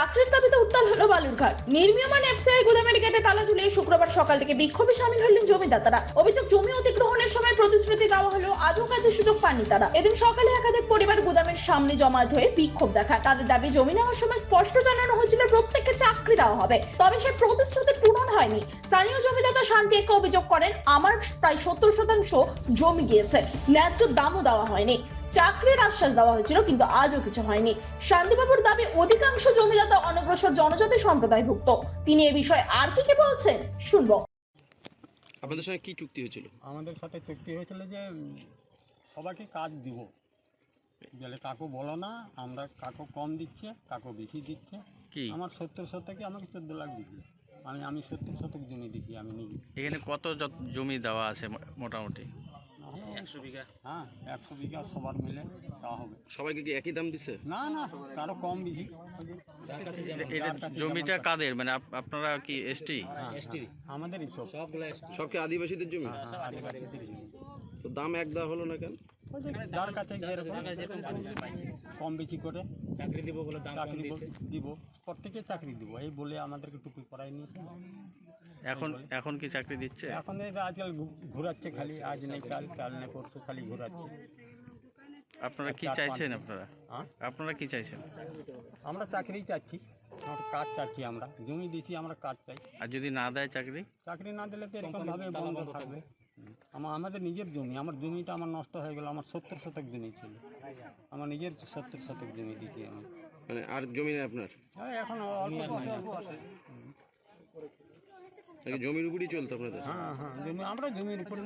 চাকরির দাবিতে উত্তাল হলো বালুরঘাট। নির্মীয়মান এফসিআই গুদামের গেটে তালা ঝুলিয়ে শুক্রবার সকাল থেকে বিক্ষোভে সামিল হলেন জমিদাতারা। অভিযোগ, জমি অধিগ্রহণের সময় প্রতিশ্রুতি দেওয়া হলো, আজও কাজের সুযোগ পাননি তারা। এদিন সকালে একাধিক পরিবার গুদামের সামনে জমায়েত হয়ে বিক্ষোভ দেখায়। তাদের দাবি, জমি নেওয়ার সময় স্পষ্ট জানানো হয়েছিল, প্রত্যেককে চাকরি দেওয়া হবে। তবে সে প্রতিশ্রুতি পূরণ হয়নি। স্থানীয় জমিদাতা শান্তি একে অভিযোগ করেন, আমার প্রায় সত্তর শতাংশ জমি গিয়েছে। ন্যায্য দামও দেওয়া হয়নি। চাকরির আশ্বাস দেওয়া হয়েছিল কিন্তু আজও কিছু হয়নি। শান্তিবাবুর দাবি অধিকাংশ জমিদাতা অনগ্রসর জনজাতি সম্প্রদায়ভুক্ত। তিনি এ বিষয়ে আর কি কি বলছেন শুনব। আপনাদের সঙ্গে কি চুক্তি হয়েছিল? আমাদের সাথে চুক্তি হয়েছিল যে উম, সবাইকে কাজ দিব। গেলে কাকু বলো না আমরা কাকু কম দিচ্ছে কাকু বেশি দিচ্ছে। কি? আমার সত্তর শতকে আমাকে চোদ্দ লাখ দিচ্ছে আমি আমি সত্তর শতক জমি দিচ্ছি আমি নিজে। এখানে কত জমি দেওয়া আছে মো- মোটামুটি? একশো বিঘা। হ্যাঁ একশো বিঘা সবার মিলে তা হবে। সবাইকে কি একই দাম দিছে? না না কারও কম বেশি। এটা- জমিটা কাদের? মানে আপ- আপনারা কি এসটি এসটি আমাদেরই সব। সব কি আদিবাসীদের জমি? আদিবাসীদের জমি। তো দাম এক দেওয়া হলো না কেন? ওই যে যার কাছে যেরকম কম বেশি করে চাকরি দিব বলে চাকরি দিব। প্রত্যেকে চাকরি দিব। এই বলে আমাদেরকে টুপি পরাই নিয়েছে। এখন এখন কি চাকরি দিচ্ছে? এখন এই যে আজকাল ঘোরাচ্ছে খালি আজ নেই কাল কাল নেই পরশু খালি ঘোরাচ্ছে। আপনারা কি চাইছেন আপনারা? হ্যাঁ? আপনারা কি চাইছেন? আমরা চাকরি চাচ্ছি আমরা কাজ চাচ্ছি আমরা জমি দিছি আমরা কাজ চাই। আর যদি না দেয় চাকরি? চাকরি না দিলে তো এরকম ভাবে বন্ধ থাকবে। আমার আমাদের নিজের জমি আমার জমিটা আমার নষ্ট হয়ে গেল আমার সত্তর শতক জমি ছিল। আমার নিজের সত্তর শতক জমি দিয়েছি আমি। মানে আর জমি নেই আপনার? হ্যাঁ, এখন অল্প আছে। জমির উপরই চলতো আপনাদের। হ্যাঁ হ্যাঁ জমি আমরা জমির উপর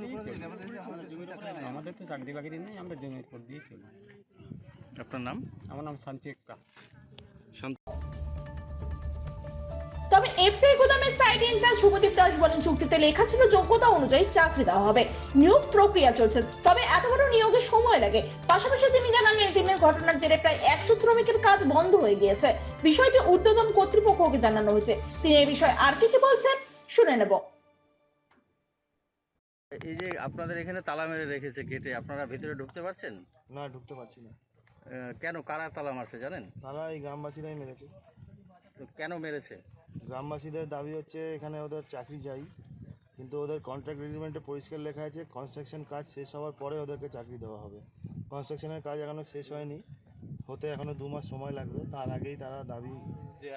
আমাদের তো চাকরি বাকরি নেই আমরা জমির উপর দিয়ে চলি আপনার নাম? আমার নাম শান্তি একটা। তবে FCI গুদামের site in charge Subhadip Das বলেন চুক্তিতে লেখা ছিল যোগ্যতা অনুযায়ী চাকরি দেওয়া হবে। নিয়োগ প্রক্রিয়া চলছে। তবে এত বড় নিয়োগের সময় লাগে। পাশাপাশি তিনি জানান এই দিনের ঘটনার জেরে প্রায় একশো শ্রমিকের কাজ বন্ধ হয়ে গিয়েছে। বিষয়টি ঊর্ধ্বতন কর্তৃপক্ষকে জানানো হয়েছে। তিনি এ বিষয়ে আর কি কি বলছেন? শুনে নেব। এই যে আপনাদের এখানে তালা মেরে রেখেছে গেটে আপনারা ভিতরে ঢুকতে পারছেন? না ঢুকতে পারছি না। কেন কারা তালা মারছে জানেন? তারা এই গ্রামবাসীরাই মেরেছে। তো কেন মেরেছে? গ্রামবাসীদের দাবি হচ্ছে এখানে ওদের চাকরি চাই কিন্তু ওদের কন্ট্রাক্ট এগ্রিমেন্টে পরিষ্কার লেখা আছে কনস্ট্রাকশন কাজ শেষ হওয়ার পরে ওদেরকে চাকরি দেওয়া হবে। কনস্ট্রাকশনের কাজ এখনও শেষ হয়নি হতে এখনও দু মাস সময় লাগবে তার আগেই তারা দাবি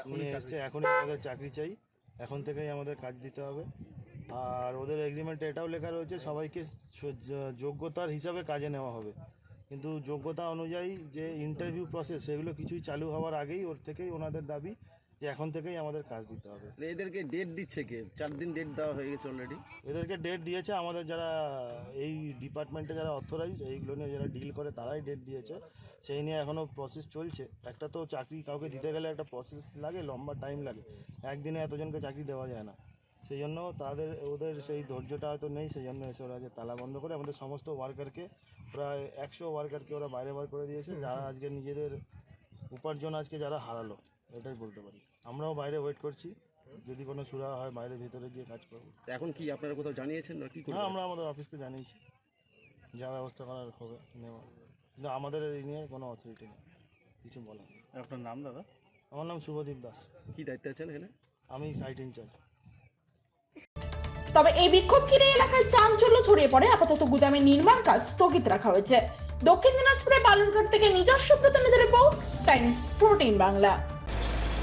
নিয়ে এসছে এখনই আমাদের চাকরি চাই। এখন থেকেই আমাদের কাজ দিতে হবে। আর ওদের এগ্রিমেন্টে এটাও লেখা রয়েছে, সবাইকে যোগ্যতার হিসাবে কাজে নেওয়া হবে। কিন্তু যোগ্যতা অনুযায়ী যে ইন্টারভিউ প্রসেস সেগুলো কিছুই চালু হওয়ার আগেই ওর থেকেই ওনাদের দাবি যে এখন থেকেই আমাদের কাজ দিতে হবে। এদেরকে ডেট দিচ্ছে কে? চার দিন ডেট দেওয়া হয়ে গেছে অলরেডি এদেরকে ডেট দিয়েছে আমাদের যারা এই ডিপার্টমেন্টে যারা অথরাইজ এইগুলো নিয়ে যারা ডিল করে তারাই ডেট দিয়েছে। সেই নিয়ে এখনও প্রসেস চলছে। একটা তো চাকরি কাউকে দিতে গেলে একটা প্রসেস লাগে লম্বা টাইম লাগে। একদিনে এতজনকে চাকরি দেওয়া যায় না। সেই জন্য তাদের ওদের সেই ধৈর্যটা হয়তো নেই সেই জন্য এসে ওরা যে তালা বন্ধ করে আমাদের সমস্ত ওয়ার্কারকে প্রায় একশো ওয়ার্কারকে ওরা বাইরে বার করে দিয়েছে যারা আজকে নিজেদের উপার্জন আজকে যারা হারালো। এটাই বলতে পারি। আমরাও বাইরে ওয়েট করছি। যদি কোনো সুরা হয় বাইরে ভিতরে গিয়ে কাজ করব। এখন কি আপনারা কোথাও জানিয়েছেন না কি হ্যাঁ আমরা আমাদের অফিসকে জানিয়েছি। যা ব্যবস্থা করার হবে নেওয়া কিন্তু আমাদের এই নিয়ে কোনো অথরিটি নেই। কিছু নেই। আপনার নাম দাদা? আমার নাম শুভদীপ দাস। কি দায়িত্বে আছেন এখানে? আমি সাইট ইনচার্জ তবে এই বিক্ষোভ ঘিরে এলাকায় চাঞ্চল্য ছড়িয়ে পড়ে। আপাতত গুদামের নির্মাণ কাজ স্থগিত রাখা হয়েছে। দক্ষিণ দিনাজপুরে বালুরঘাট থেকে নিজস্ব প্রতিনিধি রিপোর্ট টাইমস প্রোটিন বাংলা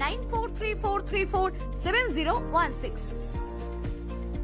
9434347016.